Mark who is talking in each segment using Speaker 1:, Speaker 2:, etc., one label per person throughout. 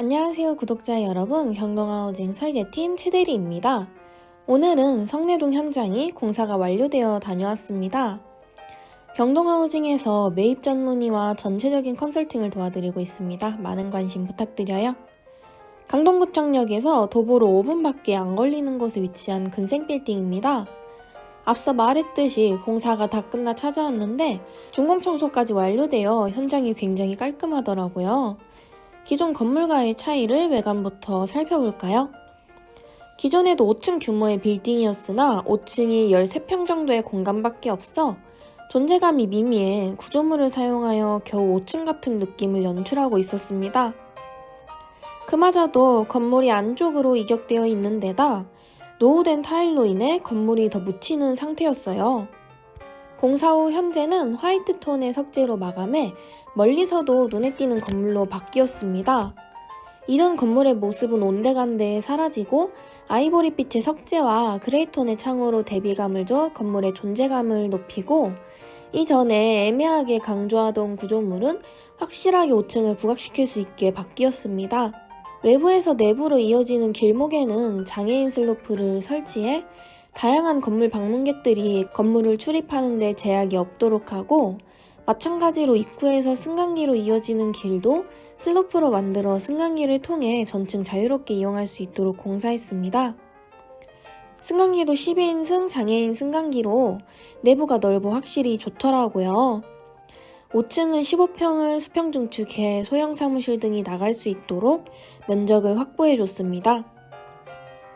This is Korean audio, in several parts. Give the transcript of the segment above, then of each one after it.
Speaker 1: 안녕하세요 구독자 여러분 경동하우징 설계팀 최대리입니다. 오늘은 성내동 현장이 공사가 완료되어 다녀왔습니다. 경동하우징에서 매입 전문의와 전체적인 컨설팅을 도와드리고 있습니다. 많은 관심 부탁드려요. 강동구청역에서 도보로 5분밖에 안 걸리는 곳에 위치한 근생빌딩입니다. 앞서 말했듯이 공사가 다 끝나 찾아왔는데 중공청소까지 완료되어 현장이 굉장히 깔끔하더라고요. 기존 건물과의 차이를 외관부터 살펴볼까요? 기존에도 5층 규모의 빌딩이었으나 5층이 13평 정도의 공간밖에 없어 존재감이 미미해 구조물을 사용하여 겨우 5층 같은 느낌을 연출하고 있었습니다. 그마저도 건물이 안쪽으로 이격되어 있는 데다 노후된 타일로 인해 건물이 더 묻히는 상태였어요. 공사 후 현재는 화이트 톤의 석재로 마감해 멀리서도 눈에 띄는 건물로 바뀌었습니다. 이전 건물의 모습은 온데간데 사라지고 아이보리빛의 석재와 그레이톤의 창으로 대비감을 줘 건물의 존재감을 높이고 이전에 애매하게 강조하던 구조물은 확실하게 5층을 부각시킬 수 있게 바뀌었습니다. 외부에서 내부로 이어지는 길목에는 장애인 슬로프를 설치해 다양한 건물 방문객들이 건물을 출입하는 데 제약이 없도록 하고 마찬가지로 입구에서 승강기로 이어지는 길도 슬로프로 만들어 승강기를 통해 전층 자유롭게 이용할 수 있도록 공사했습니다. 승강기도 12인승 장애인 승강기로 내부가 넓어 확실히 좋더라고요. 5층은 15평을 수평 중축해 소형 사무실 등이 나갈 수 있도록 면적을 확보해 줬습니다.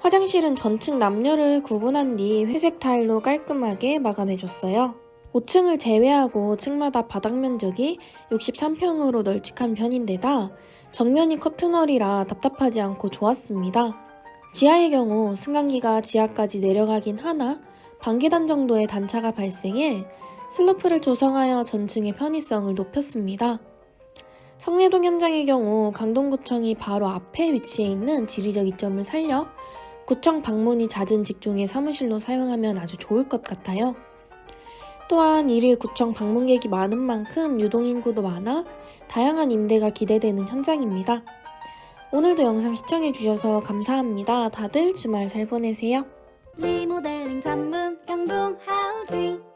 Speaker 1: 화장실은 전층 남녀를 구분한 뒤 회색 타일로 깔끔하게 마감해줬어요. 5층을 제외하고 층마다 바닥 면적이 63평으로 널찍한 편인데다 정면이 커튼월이라 답답하지 않고 좋았습니다. 지하의 경우 승강기가 지하까지 내려가긴 하나 반계단 정도의 단차가 발생해 슬로프를 조성하여 전층의 편의성을 높였습니다. 성내동 현장의 경우 강동구청이 바로 앞에 위치해 있는 지리적 이점을 살려 구청 방문이 잦은 직종의 사무실로 사용하면 아주 좋을 것 같아요. 또한 일일 구청 방문객이 많은 만큼 유동인구도 많아 다양한 임대가 기대되는 현장입니다. 오늘도 영상 시청해주셔서 감사합니다. 다들 주말 잘 보내세요.
Speaker 2: 리모델링 전문 경동 하우징